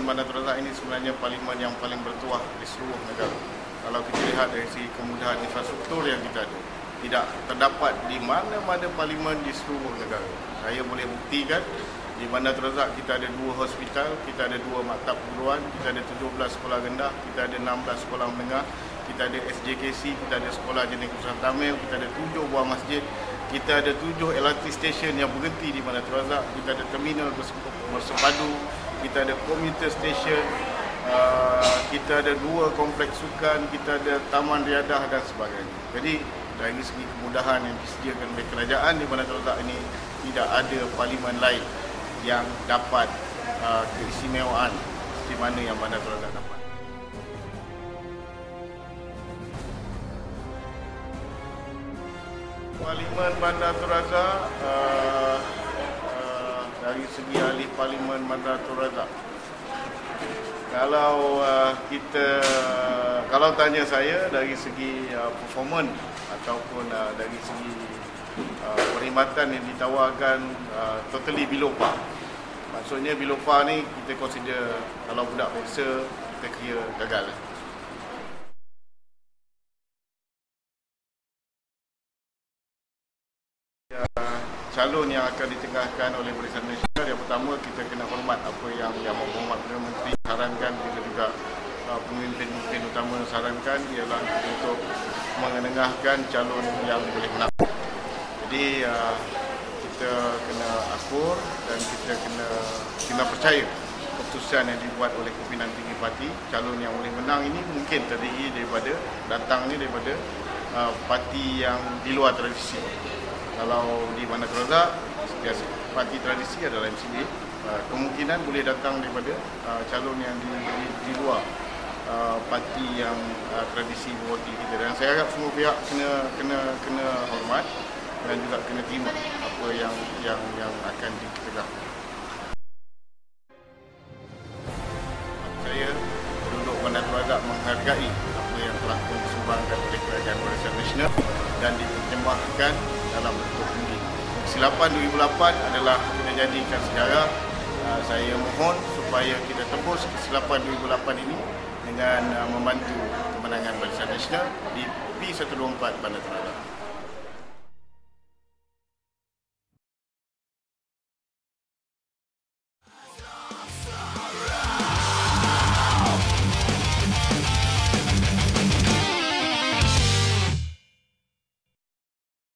Parlimen Bandar Terazak ini sebenarnya parlimen yang paling bertuah di seluruh negara. Kalau kita lihat dari segi kemudahan infrastruktur yang kita ada, tidak terdapat di mana-mana parlimen di seluruh negara. Saya boleh buktikan di Bandar Terazak kita ada dua hospital, kita ada dua maktab perguruan, kita ada 17 sekolah rendah, kita ada 16 sekolah menengah, kita ada SJKC, kita ada sekolah jenis usaha tamil, kita ada tujuh buah masjid, kita ada tujuh LRT station yang berhenti di Bandar Terazak, kita ada terminal bersepadu, kita ada commuter station, uh, kita ada dua kompleks sukan, kita ada taman riadah dan sebagainya. Jadi dari segi kemudahan yang disediakan oleh kerajaan di Bandar Terazak ini tidak ada parlimen lain yang dapat uh, keistimewaan di mana yang Bandar Terazak dapat. Parlimen Bandar Terazak uh, uh, dari segi ahli Parlimen Bandar Terazak. Kalau uh, kita kalau tanya saya dari segi uh, performance ataupun uh, dari segi uh, perkhidmatan yang ditawarkan uh, totally below par. Maksudnya below par ni kita consider kalau budak biasa kita kira gagal. Calon yang akan ditengahkan oleh Barisan Nasional yang pertama kita kena hormat apa yang yang menghormat Perdana Menteri sarankan kita juga uh, pemimpin-pemimpin utama sarankan ialah untuk mengenengahkan calon yang boleh menang. Jadi uh, kita kena akur dan kita kena kena percaya keputusan yang dibuat oleh pimpinan tinggi parti calon yang boleh menang ini mungkin terdiri daripada datang ni daripada uh, parti yang di luar tradisi kalau di mana Terazak biasa parti tradisi adalah MCA uh, kemungkinan boleh datang daripada uh, calon yang di, di, di luar. Uh, parti yang uh, tradisi mewakili kita. Dan saya harap semua pihak kena kena kena hormat dan juga kena terima apa yang yang yang akan ditegakkan. Saya penduduk Bandar Terazak menghargai apa yang telah disumbangkan oleh Kerajaan Barisan Nasional dan diterjemahkan dalam bentuk undi. Kesilapan 2008 adalah kita jadikan sejarah. Uh, saya mohon supaya kita tebus kesilapan 2008 ini dengan uh, membantu kemenangan Barisan Nasional di P124 Bandar Terazak.